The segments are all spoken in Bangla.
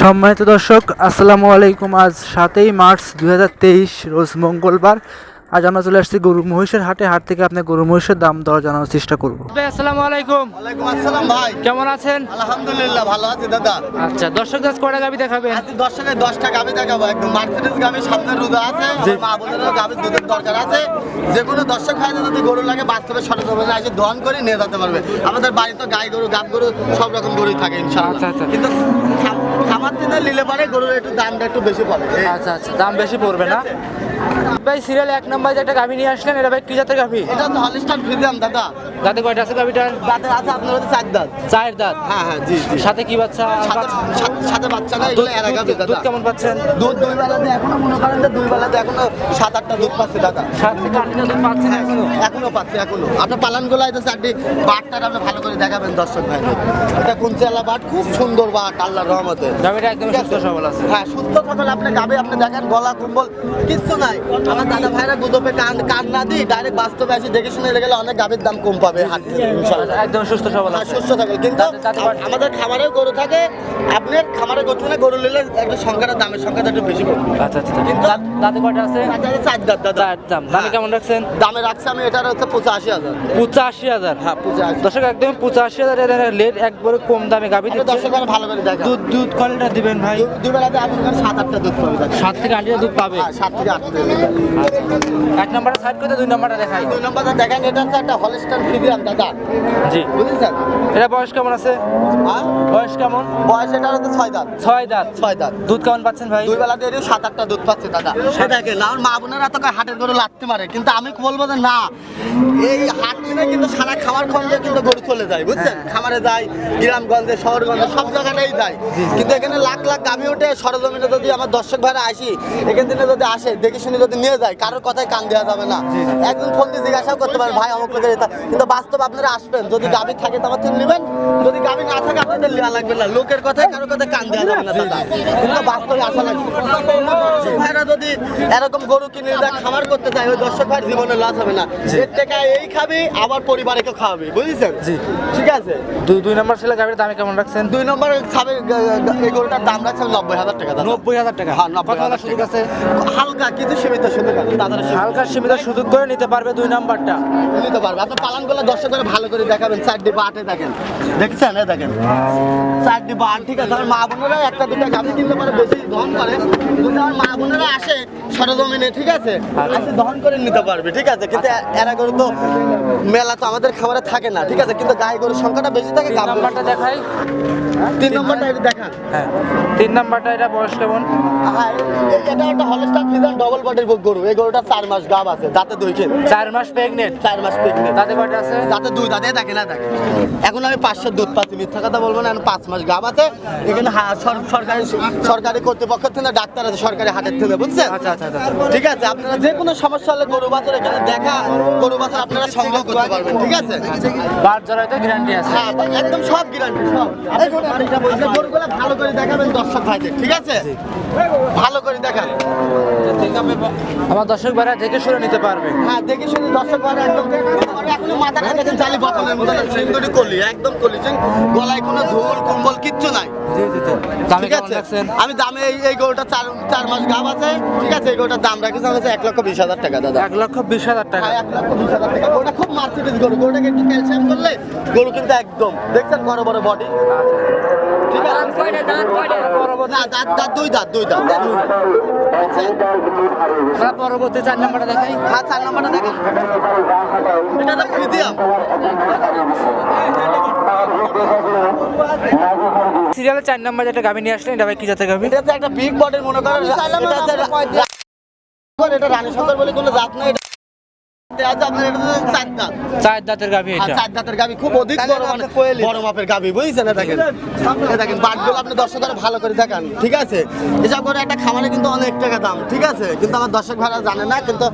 সম্মানিত দর্শক আসসালামু আলাইকুম। আজ সাতই মার্চ দু হাজার তেইশ রোজ মঙ্গলবার। আজ আমরা চলে আসছি গরু মহিষের হাটে। হাট থেকে আপনার গরু মহিষের দাম দর জানানোর চেষ্টা করব। আসসালামু আলাইকুম। ওয়ালাইকুম আসসালাম ভাই। কেমন আছেন? আলহামদুলিল্লাহ ভালো আছি দাদা। আচ্ছা দর্শক দাস কয়টা গাবি দেখাবেন? আজ দশ টাকায় দশটা গাবি দেখাবো। একদম মার্সিডিজ গাবি সামনে রোদা আছে। মা বোনেরও গাবির দুধের দরকার আছে। যে কোনো দর্শক ভাই যদি গরু লাগে বাস্তবে সরজমিনে এসে দহন করে নিয়ে যেতে পারবে। আমাদের বাড়িতে গাই গরু গাব গরু সব রকম গরুই থাকে ইনশাআল্লাহ। আচ্ছা, আচ্ছা। কিন্তু খামার দিনে নিলে পরে গরুর একটু দামটা একটু বেশি পড়ে। আচ্ছা আচ্ছা দাম বেশি পড়বে না? ভাই সিরিয়াল এক নম্বর যে একটা গাভি নিয়ে আসলেন এটা ভাই কি জাতের গাভি? এটা তো হলিস্টার দাদা। দাঁতে কয়টা আছে গাভিটার? আছে আপনার হচ্ছে চার দাঁত। চায়ের দাঁত? হ্যাঁ হ্যাঁ জি জি। সাথে কি বাচ্চা সাথে বাচ্চা? না এগুলো এরা গাবি দুধ- দুধ কেমন পাচ্ছেন? দুধ দুই বেলাতে এখনও মনে করেন যে দুই বেলাতে এখনও সাত আটটা দুধ পাচ্ছে দাদা। সাত থেকে আট লিটার দুধ পাচ্ছেন এখনও? এখনও পাচ্ছি এখনও। আপনার পালান চারটি আপনি ভালো করে দেখাবেন দর্শক ভাই। এটা কুঞ্চিয়ালা বাট খুব সুন্দর বাট আল্লাহর রহমতে। গাভিটা একদম সুস্থ সবল আছে। হ্যাঁ সুস্থ সবল আপনি গাবে আপনি দেখেন গলা কুম্বল কিচ্ছু নাই আমার দাদা ভাইরা গুদপে কান কান না দিই ডাইরেক্ট বাস্তবে আসি দেখে শুনে গেলে অনেক গাভীর দাম কম পাবে হাট একদম সুস্থ সবল হ্যাঁ, সুস্থ থাকবে কিন্তু। আমাদের খামারে গরু থাকে আপনার খামারে গরু থাকে গরু নিলে একটু সংখ্যাটা দামের সংখ্যাটা একটু বেশি পড়বে। আচ্ছা আচ্ছা কিন্তু- দাঁত- দাঁতে কয়টা আছে? চার দাঁত দাদা। দাম। দামে হ্যাঁ। কেমন রাখছেন? দামে রাখছি আমি এটার হচ্ছে পঁচাশি হাজার। পঁচাশি হাজার হ্যাঁ পঁচাশি। দর্শক একদম পঁচাশি হাজার লেট একবারে কম দামে গাভি আপনি দিচ্ছে। দর্শক ভালো করে দেখা দুধ দুধ কয়টা দিবেন ভাই। দুবেলাতে আপনার সাত আটটা দুধ পাবে। সাত থেকে আট লিটার দুধ পাবে? হ্যাঁ, সাত থেকে আট লিটার দুধ পাবে। এক নম্বরটা সাইড করে দুই নম্বরটা দেখাই। দুই নম্বরটা দেখেন এটা হচ্ছে একটা দাদা। জি। বুঝেছেন? এটা বয়স কেমন আছে? হ্যাঁ? বয়স কেমন? বয়স হচ্ছে ছয় দাঁত। ছয় দাঁত। ছয় দাঁত। দুধ কেমন পাচ্ছেন ভাই? দুই বেলা দিয়ে সাত আটটা দুধ পাচ্ছে দাদা। আমার মা বোনেরা তো হাটের গরু লাগতে পারে কিন্তু আমি বলব যে না। এই হাট কিনে কিন্তু সারা খামার খঞ্জে কিন্তু গরু চলে যায় বুঝছেন? খামারে যায় গ্রামগঞ্জে শহরগঞ্জে সব জায়গাটাই যায়। কিন্তু এখানে লাখ লাখ গাভি ওঠে সরজমিনে যদি আমার দর্শক ভাইরা আসি এখান থেকে যদি আসে দেখে শুনে যদি নিয়ে যায় কারোর কথায় কান দেওয়া যাবে না একজন ফোন দিয়ে জিজ্ঞাসাও করতে পারেন ভাই অমুক লোকের এটা কিন্তু বাস্তব আপনারা আসবেন যদি গাভি থাকে তো আমার নেবেন যদি গাভি না থাকে আপনাদের নেওয়া লাগবে না লোকের কথায় কারোর কথায় কান দেওয়া যাবে না দাদা কিন্তু বাস্তবে আসা লাগবে ভাইরা যদি এরকম গরু কিনে দেয় খামার করতে চায় ওই দর্শক ভাইয়ের জীবনে লস হবে না এর টাকা এই খাবি আবার পরিবারকে খাওয়াবে বুঝেছেন জি। ঠিক আছে দুই দুই নম্বর ছেলে গাভির দামে কেমন রাখছেন দুই নম্বর খাবে এই গরুটার দাম রাখছে নব্বই হাজার টাকা নব্বই হাজার টাকা হ্যাঁ নব্বই হাজার টাকা আছে হালকা কিছু সীমিত সুযোগ আছে। দাদারা হালকা সীমিত সুযোগ করে নিতে পারবে দুই নাম্বারটা। নিতে পারবে। আপনার পালানগুলো দর্শক করে ভালো করে দেখাবেন। চারটি বাটে দেখেন। দেখছেন? এ দেখেন। চারটি বাট ঠিক আছে? আমার মা বোনেরা একটা দুটা গাভি কিনতে পারে বেশি দহন করে। যদি আমার মা বোনেরা আসে সরজমিনে ঠিক আছে? আচ্ছা। আসে দহন করে নিতে পারবে ঠিক আছে? কিন্তু এরা গরু তো মেলা তো আমাদের খাবারে থাকে না ঠিক আছে? কিন্তু গায়ে গরুর সংখ্যাটা বেশি থাকে নাম্বারটা দেখাই। তিন নম্বরটা এটা দেখান হ্যাঁ তিন নাম্বারটা এটা বয়স কেমন হ্যাঁ এটা একটা হলস্টার ফিজান ডবল বডির গরু। এই গরুটা চার মাস গাব আছে দাঁতে দুই চার মাস প্রেগনেন্ট চার মাস প্রেগনেন্ট দাঁতে কয়টা আছে? দাঁতে দুই দাঁতে দেখে না দেখে। এখন আমি পাঁচশো দুধ পাচ্ছি মিথ্যা কথা বলব না এখন পাঁচ মাস গাব আছে। এখানে সরকারি সরকারি কর্তৃপক্ষ থেকে ডাক্তার আছে সরকারি হাটের থেকে বুঝছেন? আচ্ছা আচ্ছা আচ্ছা ঠিক আছে আপনারা যে কোনো সমস্যা হলে গরু বাছর এখানে দেখা গরু বাছর আপনারা সংগ্রহ করতে পারবেন ঠিক আছে? বার জড়াইতে গ্যারান্টি আছে। হ্যাঁ একদম সব গ্যারান্টি সব। ভালো করে দেখাবেন দর্শক ভাইদের ঠিক আছে? ভালো করে দেখান। আমার দর্শক ভাইরা দেখে শুনে নিতে পারবে। হ্যাঁ দেখে শুনে দর্শক ভাইরা একদম এখনও মাথাটা দেখেন চালি বটলের মতো সিন্দুরি কলি একদম কলি। গলায় কোনো ঝোল কম্বল কিচ্ছু নাই। ঠিক আছে? আমি দামে এই এই গরুটা চার চার মাস গাব আছে। ঠিক আছে এই গরুটার দাম রাখেছি আমার এক লক্ষ বিশ হাজার টাকা দাদা। এক লক্ষ বিশ হাজার টাকা। হ্যাঁ এক লক্ষ বিশ হাজার টাকা। গরুটা খুব মার্কেটেজ গরু। গরুটাকে একটু ক্যালসিয়াম করলে গরু কিন্তু একদম দেখছেন বড় বড় বডি ঠিক আছে? দুই দাঁত দুই দাঁত। দুই দাঁত। পরবর্তী চার নাম্বারটা দেখাই। হ্যাঁ চার নাম্বারটা দেখেন। এটা তো সিরিয়ালের চার নম্বর যেটা গাভি নিয়ে আসলেন এটা ভাই কি জাতের গাভি? এটা হচ্ছে একটা বিগ বডির মনে করেন এটা রানী শঙ্কর বলে কোনো জাত না আছে আপনার এটা চার দাঁত। চার দাঁতের গাভি এটা। চার দাঁতের গাবি খুব অধিক বড় মানে বড় মাপের গাবি বুঝছেন? দেখেন। দেখেন বাটগুলো আপনি দর্শকের ভালো করে দেখান ঠিক আছে? এসব করে একটা খামারে কিন্তু অনেক টাকা দাম ঠিক আছে? কিন্তু আমার দর্শক ভাড়া জানে না কিন্তু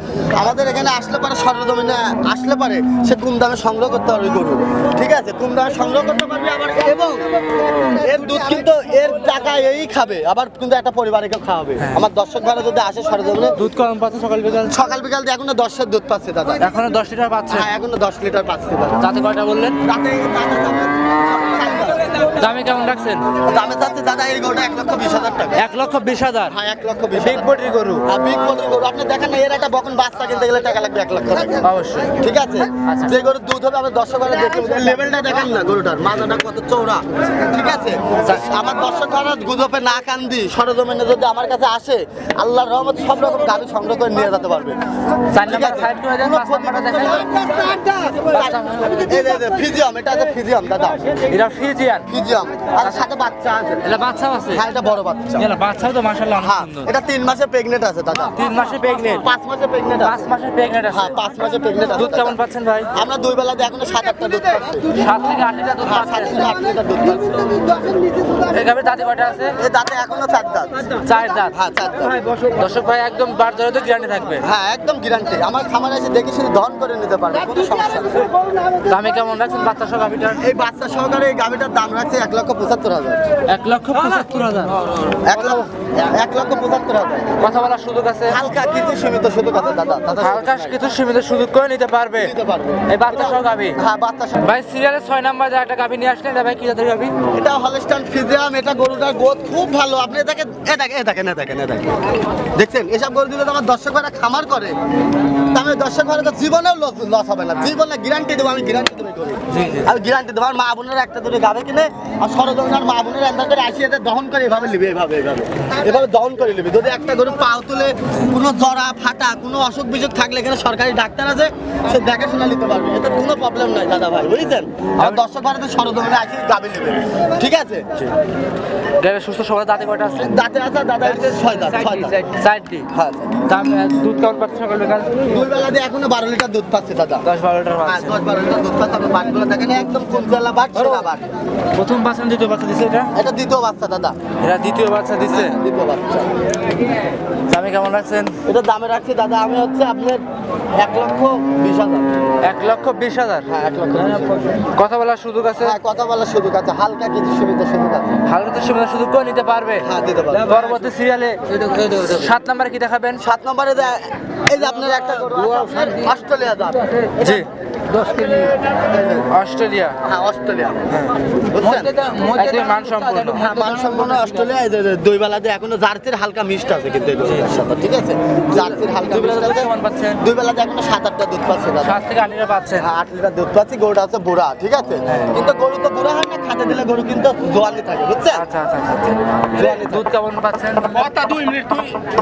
আমাদের এখানে আসলে পারে সরজমিনে আসলে পারে সে কম দামে সংগ্রহ করতে পারবে গরু ঠিক আছে? কম দামে সংগ্রহ করতে পারবে আবার এবং এর দুধ কিন্তু এর টাকা এই খাবে আবার কিন্তু একটা পরিবারকে খাওয়াবে। আমার দর্শক ভাড়া যদি আসে সরজমিনে দুধ কম পাচ্ছে সকাল বিকাল সকাল বিকাল দিয়ে এখনও দশের দুধ পাচ্ছে দাদা। এখনও দশ লিটার পাচ্ছে হ্যাঁ এখনও দশ লিটার পাচ্ছে। তাতে কয়টা বললেন। দামে কেমন রাখছেন? দামে চাচ্ছে দাদা এই গরুটা এক লক্ষ বিশ হাজার টাকা। এক লক্ষ বিশ হাজার? হ্যাঁ এক লক্ষ বিশ বিগ বডির গরু। হ্যাঁ বিগ বডির গরু। আপনি দেখেন না এর একটা বকন বাচ্চা কিনতে গেলে টাকা লাগবে এক লক্ষ টাকা। অবশ্যই। ঠিক আছে? যে গরুর দুধ হবে আমার দর্শক ভাড়া দেখে লেভেলটা দেখেন না গরুটার মাথাটা কত চৌড়া ঠিক আছে? আমার দর্শক ভাড়া গুজবে না কান্দি সরজমিনে যদি আমার কাছে আসে আল্লাহর রহমত সব রকম গাড়ি সংগ্রহ করে নিয়ে যেতে পারবে। ঠিক আছে? সাইড করে দেন পাঁচ নাম্বারটা দেখেন। এই যে, এই যে, ফিজিয়াম এটা আছে ফিজিয়াম দাদা। এটা ফিজিয়ান। ফিজিয়াম আর সাথে বাচ্চা আছে। এটা বাচ্চাও আছে? হ্যাঁ এটা বড় বাচ্চা। এটা বাচ্চাও তো মাশাআল্লাহ হ্যাঁ এটা মাসে আছে দাদা। আছে। হ্যাঁ মাসে আছে দুধ কেমন পাচ্ছেন ভাই? আমরা দুই বেলা দিয়ে এখনও সাত আটটা দুধ পাচ্ছি। সাত থেকে আট লিটার দুধ হ্যাঁ সাত থেকে আট লিটার দুধ পাচ্ছি। এখানে দাদি কয়টা আছে? এই দাঁতে এখনও দাঁত। হ্যাঁ দর্শক ভাই একদম বার ধরে তো গ্যারান্টি থাকবে। হ্যাঁ একদম গ্যারান্টি আমার খামারে এসে দেখে শুধু দহন করে নিতে পারবে কোনো সমস্যা নেই। দামে কেমন রাখছেন বাচ্চা সহ এই বাচ্চা সহকারে এই গাভিটার দাম রাখছে এক লক্ষ পঁচাত্তর হাজার। এক লক্ষ পঁচাত্তর হাজার। এক লক্ষ এক লক্ষ পঁচাত্তর হাজার। কথা বলার সুযোগ আছে। হালকা কিছু সীমিত শুধু কথা দাদা হালকা কিছু সীমিত সুযোগ করে নিতে পারবে। এই বাচ্চা সহ গাভি। হ্যাঁ বাচ্চা সহ। ভাই সিরিয়ালের ছয় নাম্বার যে একটা গাভি নিয়ে আসলেন এটা ভাই কি জাতের গাভি? এটা হলস্টাইন ফিজিয়াম এটা গরুটার গোদ খুব ভালো। আপনি দেখেন এ দেখেন এ দেখেন এ দেখেন এ দেখেন। দেখছেন? এসব গরু দিলে আমার দর্শকরা খামার করে তা আমি দর্শকরা তো জীবনেও লস হবে না। জীবনে গ্যারান্টি দেবো আমি গ্যারান্টি দেবো। আমি গ্যারান্টি দেবো। আমার মা বোনেরা একটা দুটো গাবে কিনে আর সরজমিনার মা বোনেরা এন্দার করে আসি এদের দহন করে এভাবে নিবে এভাবে এভাবে। এভাবে দহন করে নিবে। যদি একটা গরু পাও তুলে কোনো জরা ফাটা কোনো অসুখ বিসুখ থাকলে এখানে সরকারি ডাক্তার আছে সে দেখাশোনা নিতে পারবে। এতে কোনো প্রবলেম নাই দাদা ভাই বুঝছেন? আমার দর্শক ভারতে সরজমিনে আসি গাবে নেবে। ঠিক আছে? গাভি সুস্থ সবাই দাঁতে কয়টা আছে? দাঁতে আছে দাদা এটা ছয় দাঁত ছয় দাঁত চারটি হ্যাঁ দাম দুধ কেমন পাচ্ছে সকাল বিকাল? দুই বেলা দিয়ে এখনও বারো লিটার দুধ পাচ্ছে দাদা। দশ বারো লিটার হ্যাঁ দশ বারো লিটার দুধ পাচ্ছে আপনার বাটগুলো দেখেন একদম কুঞ্চলা বাট সেরা বাট প্রথম বাচ্চা দ্বিতীয় বাচ্চা দিছে এটা? এটা দ্বিতীয় বাচ্চা দাদা। এটা দ্বিতীয় বাচ্চা দিছে? দ্বিতীয় বাচ্চা। দামে কেমন রাখছেন? এটা দামে রাখছি দাদা আমি হচ্ছে আপনার এক লক্ষ বিশ হাজার। এক লক্ষ বিশ হাজার? হ্যাঁ এক লক্ষ কথা বলার সুযোগ আছে? হ্যাঁ কথা বলার সুযোগ আছে। হালকা কিছু সুবিধা সুযোগ আছে। হালকা তো সুবিধা সুযোগ করে নিতে পারবে? হ্যাঁ দিতে পারবে। পরবর্তী সিরিয়ালে সাত নম্বরে কি দেখাবেন? সাত নম্বরে এই যে আপনার একটা অস্ট্রেলিয়া দাম জি। অস্ট্রেলিয়া। হ্যাঁ অস্ট্রেলিয়া। বুঝছেন? একদম হ্যাঁ মানসম্পন্ন অস্ট্রেলিয়া এই যে- যে দুই বেলাতে এখনও জার্সির হালকা মিষ্ট আছে কিন্তু ঠিক আছে? জার্সির হালকা দুই দুই বেলাতে এখনও সাত আটটা দুধ পাচ্ছে সাত থেকে আট লিটার পাচ্ছেন? হ্যাঁ, আট লিটার দুধ পাচ্ছি গরুটা আছে বুড়া ঠিক আছে? কিন্তু গরু তো বুড়া হয় না খাতে দিলে গরু কিন্তু থাকে বুঝছেন? আচ্ছা আচ্ছা আচ্ছা আচ্ছা। দুধ কেমন পাচ্ছেন?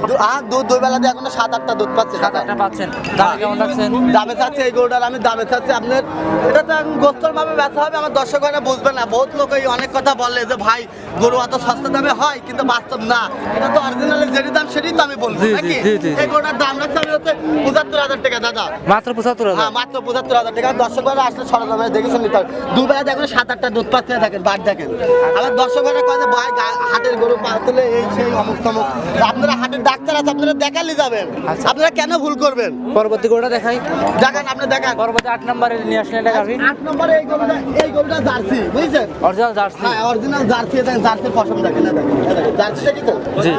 দু- হ্যাঁ দুধ দুই বেলাতে এখনও সাত আটটা দুধ পাচ্ছে সাত আটটা পাচ্ছেন। দামে কেমন রাখছেন দামে চাচ্ছে এই গরুটার আমি দামে চাচ্ছি আপনার এটা তো গোস্তর ভাবে বেচা হবে আমার দর্শকরা বুঝবে না। বহুত লোক এই অনেক কথা বলে যে ভাই গরু অত সস্তা দামে হয়? কিন্তু বাস্তব না। এটা তো অরিজিনালি যেটি দাম সেটাই তো আমি নাকি? জি। এই গরুটার দাম রাখছে আমি হচ্ছে পঁচাত্তর হাজার টাকা দাদা। মাত্র পঁচাত্তর হ্যাঁ মাত্র পঁচাত্তর হাজার টাকা। দর্শকরা আসলে সরজমে দেখে শুনে নিতে হবে। দুবেলা দেখুন সাত আটটা দুধ পাচ্ছে থাকেন বার দেখেন। আবার দর্শকরা ভাই হাটের গরু পা তুলে এই সেই অমুক তমুক। আপনারা হাটের ডাক্তার আছে আপনারা দেখালি যাবেন। আচ্ছা। আপনারা কেন ভুল করবেন? পরবর্তী গরুটা দেখাই। দেখান আপনি দেখান। পরবর্তী আট নম্বরে নিয়ে আসলেন এটা গাভি? আট নম্বরে এই গরুটা এই গরুটা জার্সি বুঝছেন? Original jersey. হ্যাঁ অরিজিনাল জার্সি দেখেন জার্সি পছন্দ দেখেন না দেখেন। জার্সিটা কি তো? জি।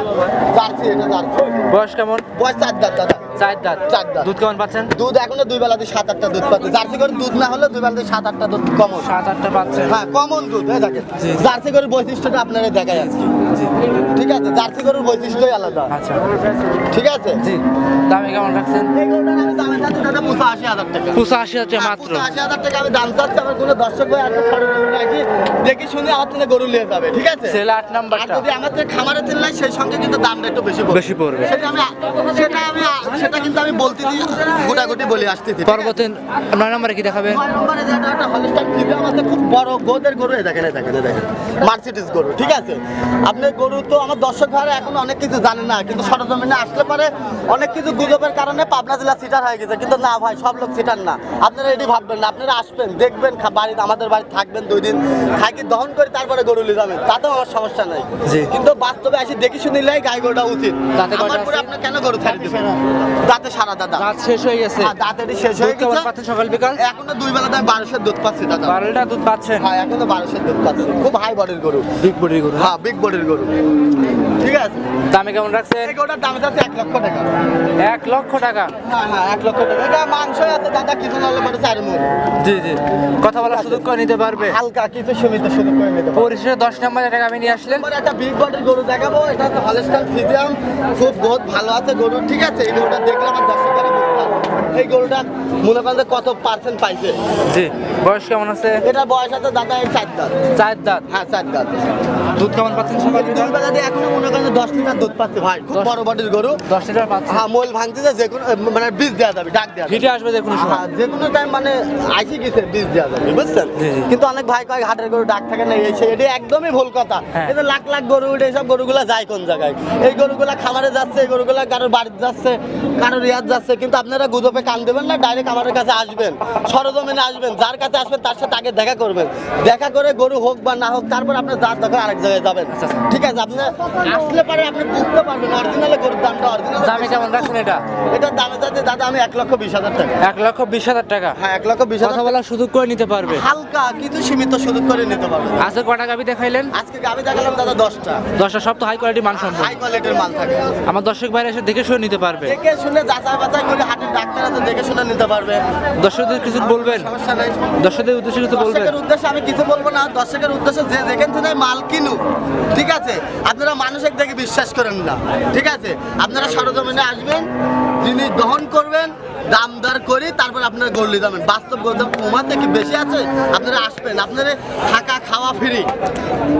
জার্সি এটা জার্সি। বয়স কেমন? বয়স চার দাঁত দাদা। চার দাঁত চার দাঁত। দুধ কেমন পাচ্ছেন? দুধ এখনও দুই বেলাতে সাত আটটা দুধ পাচ্ছে। জার্সি করে দুধ না হলে দুই বেলাতে সাত আটটা দুধ কমন সাত আটটা পাচ্ছেন হ্যাঁ কমন দুধ এই দেখেন। জার্সি গরুর বৈশিষ্ট্যটা আপনারা দেখাই আজকে। ঠিক আছে জার্সি গরুর বৈশিষ্ট্যই আলাদা। আচ্ছা। ঠিক আছে? জি। দামে কেমন রাখছেন রাখি। দেখি শুনে আমার থেকে গরু নিয়ে যাবে ঠিক আছে? আট আর নাম্বারটা যদি আমাদের খামারে চিনলাই সেই সঙ্গে কিন্তু দামটা একটু বেশি পড়বে। বেশি পড়বে। সেটা আমি সেটা আমি সেটা কিন্তু আমি বলতেছি গোটাগুটি বলে আসতেছি? পরবর্তী নয় নম্বরে কি দেখাবেন ছয় নম্বরে একটা- হলস্টাইন ফ্রিজিয়াম আছে, খুব বড় গোদের গরু দেখেন দেখেন দেখেন। মার্সিডিজ গরু ঠিক আছে? আপনি গরু তো আমার দর্শক ভাইরা এখন অনেক কিছু জানে না কিন্তু সরজমিনে আসলে পারে অনেক কিছু গুজবের কারণে পাবনা জেলা সিটার হয়ে গেছে। কিন্তু না ভাই সব লোক সিটার না। আপনারা এটি ভাববেন না আপনারা আসবেন দেখবেন বাড়িতে আমাদের বাড়ি থাকবেন দুই দিন। থাকি দহন করে তারপরে গরু নিয়ে যাবেন তাতেও আমার সমস্যা নাই। কিন্তু বাস্তবে আসি দেখি শুনিলেই গাই গরুটা উচিত। আমার পরে আপনার কেন গরু দিবেন? দাঁতে সারা দাদা। দাঁত শেষ হয়ে গেছে। হ্যাঁ, দাঁতেরই শেষ হয়ে গেছে। পাচ্ছেন সকাল বিকাল? এখন দুই বেলা তাই বারোশের দুধ পাচ্ছি দাদা। বারোটা দুধ পাচ্ছেন? হ্যাঁ এখনও বারোশের দুধ পাচ্ছি। খুব হাই বডির গরু। বিগ বডির গরু হ্যাঁ বিগ বডির গরু। ঠিক আছে। দামে কেমন রাখছেন? এই গরুটার দাম যাচ্ছে এক লক্ষ টাকা। এক লক্ষ টাকা? হ্যাঁ হ্যাঁ এক লক্ষ টাকা। এটা মাংস আছে দাদা কিছু না হলে পরে চার মুখ জি জি। কথা বলার সুযোগ করে নিতে পারবে। হালকা কিছু সীমিত শুরু করে নিতে পারবে। পরিশেষে দশ নম্বর টাকা আমি নিয়ে আসলেন। একটা বিগ বডির গরু দেখাবো। এটা হচ্ছে হলস্টাইন ফিজিয়াম খুব বহুত ভালো আছে গরু ঠিক আছে? এই গরুটা দেখলে আমার দর্শকরা বুঝতে এই গরুটা মনে করেন কত পার্সেন্ট পাইছে? জি। বয়স কেমন আছে? এটা বয়স আছে দাদা চার দাঁত। চার দাঁত। হ্যাঁ চার দাঁত। দুধ কেমন পাচ্ছেন সকাল দুই বেলা দিয়ে এখনও মনে করেন দশ লিটার দুধ পাচ্ছে ভাই। খুব বড় বডির গরু। দশ লিটার পাচ্ছেন হ্যাঁ মোল ভাঙতেছে যে কোনো মানে বীজ দেওয়া যাবে ডাক দেওয়া হিটে আসবে যে কোনো সময়। হ্যাঁ, যে কোনো টাইম মানে আইসি গেছে বীজ দেওয়া যাবে বুঝছেন। কিন্তু অনেক ভাই কয়েক হাটের গরু ডাক থাকে না এই এটা একদমই ভুল কথা। হ্যাঁ। এটা লাখ লাখ গরু উঠে এইসব গরুগুলা যায় কোন জায়গায়? এই গরুগুলা খামারে যাচ্ছে এই গরুগুলা কারোর বাড়িতে যাচ্ছে কারোর রিয়াজ যাচ্ছে কিন্তু আপনারা গুজবে কান দেবেন না ডাইরেক্ট আমাদের কাছে আসবেন। সরজমিনে আসবেন যার কাছে আসবেন তার সাথে আগে দেখা করবেন। দেখা করে গরু হোক বা না হোক তারপর আপনার যার দরকার আরেক জায়গায় যাবেন। আচ্ছা, আচ্ছা। ঠিক আছে আপনি আসলে পারে আপনি বুঝতে পারবেন অরিজিনালে গরুর দামটা অরিজিনাল দামে কেমন? রাখছেন এটা? দামে যাচ্ছে দাদা আমি এক লক্ষ বিশ হাজার টাকা। এক লক্ষ বিশ হাজার টাকা? হ্যাঁ এক লক্ষ বিশ হাজার বলার সুযোগ করে নিতে পারবে। হালকা কিছু সীমিত সুযোগ করে নিতে পারবে। আজকে কটা গাবি দেখাইলেন? আজকে গাবি দেখালাম দাদা দশটা। দশটা সব তো হাই কোয়ালিটি মান সম্ভব হাই কোয়ালিটির মাল থাকে। আমার দর্শক ভাইরা এসে দেখে শুনে নিতে পারবে। দেখে শুনে যাচাই বাছাই করে হাটের ডাক্তার আছে দেখে শুনে নিতে পারবে। দর্শকদের কিছু বলবেন? সমস্যা নেই। দর্শকদের উদ্দেশ্যে কিছু বলবেন? দর্শকের উদ্দেশ্যে আমি কিছু বলব না। দর্শকের উদ্দেশ্যে যে যেখান থেকে মাল কিনুক ঠিক আছে? আপনারা মানুষের দেখে বিশ্বাস করেন না। ঠিক আছে? আপনারা সরজমিনে আসবেন যিনি দহন করবেন দাম দর করি তারপর আপনারা গড়লি যাবেন। বাস্তব গরুর কমাতে কি বেশি আছে আপনারা আসবেন। আপনারা থাকা খাওয়া ফ্রি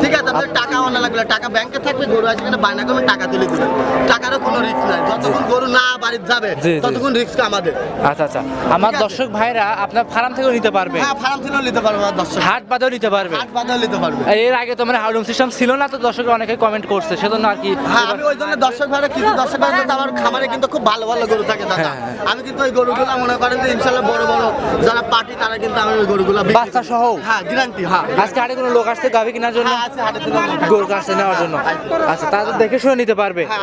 ঠিক আছে আপনার টাকা আনা লাগবে টাকা ব্যাংকে থাকবে গরু আসবে না বায়না করবেন টাকা তুলে দিবেন। টাকারও কোনো রিস্ক নাই। যতক্ষণ গরু না বাড়িতে যাবে। ততক্ষণ রিস্ক আমাদের। আচ্ছা আচ্ছা। আমার দর্শক ভাইরা আপনার ফার্ম থেকেও নিতে পারবে। হ্যাঁ ফার্ম থেকেও নিতে পারবে আমার দর্শক। হাট বাদেও নিতে পারবে। হাট বাজাও নিতে পারবে। এর আগে তো মানে হাউডিং সিস্টেম ছিল না তো দর্শক অনেকে কমেন্ট করছে সেজন্য আর কি হ্যাঁ আমি ওই জন্য দর্শক ভাড়া কিছু দর্শক কিন্তু আমার খামারে কিন্তু খুব ভালো ভালো গরু থাকে দাদা। হ্যাঁ, হ্যাঁ। আমি কিন্তু ওই গরুগুলো মনে করেন যে ইনশাল্লাহ বড় বড় যারা পার্টি তারা কিন্তু আমি ওই গরুগুলো বাচ্চা সহ? হ্যাঁ গ্যারান্টি হ্যাঁ। আজকে হাটে কোনো লোক আসছে গাভি কেনার জন্য? হ্যাঁ আছে হাটে গরু কাছে নেওয়ার জন্য। আচ্ছা তাদের দেখে শুনে নিতে পারবে। হ্যাঁ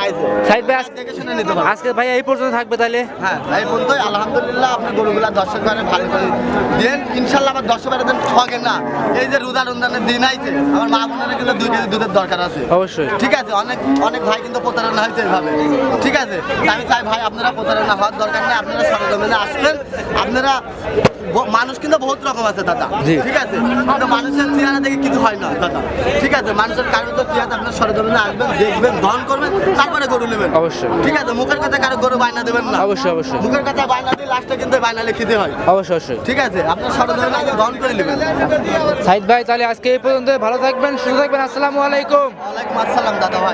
সাইদ ভাই আজকে দেখে শুনে নিতে পারবে। আজকে ভাই এই পর্যন্ত থাকবে তাহলে? হ্যাঁ এই পর্যন্ত আলহামদুলিল্লাহ আপনার গরুগুলা দর্শক ভালো করে দেন। ইনশাল্লাহ আমার দর্শক দেন ঠকে না। এই যে রোজা রমজানের দিন আইছে আমার মা বোনেরা কিন্তু দুই কেজি দুধের দরকার আছে। অবশ্যই। ঠিক আছে অনেক অনেক ভাই কিন্তু প্রতারণা হয়েছে এভাবে। ঠিক আছে আমি চাই ভাই আপনারা প্রতারণা হওয়ার দরকার নেই। আপনারা সরজমিনে আসবেন আপনারা মানুষ কিন্তু বহুত রকম আছে দাদা। ঠিক আছে? মানুষের চেহারা দেখে কিছু হয় না দাদা। ঠিক আছে? মানুষের কারও তো আছে আপনার সরজমিনে আসবেন দেখবেন গ্রহণ করবেন তারপরে গরু নেবেন। অবশ্যই। ঠিক আছে? মুখের কথা কারও গরু বায়না দেবেন না। অবশ্যই অবশ্যই। মুখের কথা বায়না দিয়ে লাস্টে কিন্তু বায়না লিখিতে হয়। অবশ্যই অবশ্যই। ঠিক আছে? আপনার সরজমিনে আগে গ্রহণ করে নেবেন। সাইদ ভাই তাহলে আজকে এই পর্যন্ত ভালো থাকবেন সুস্থ থাকবেন। আসসালামু আলাইকুম। ওয়ালাইকুম আসসালাম দাদা ভাই।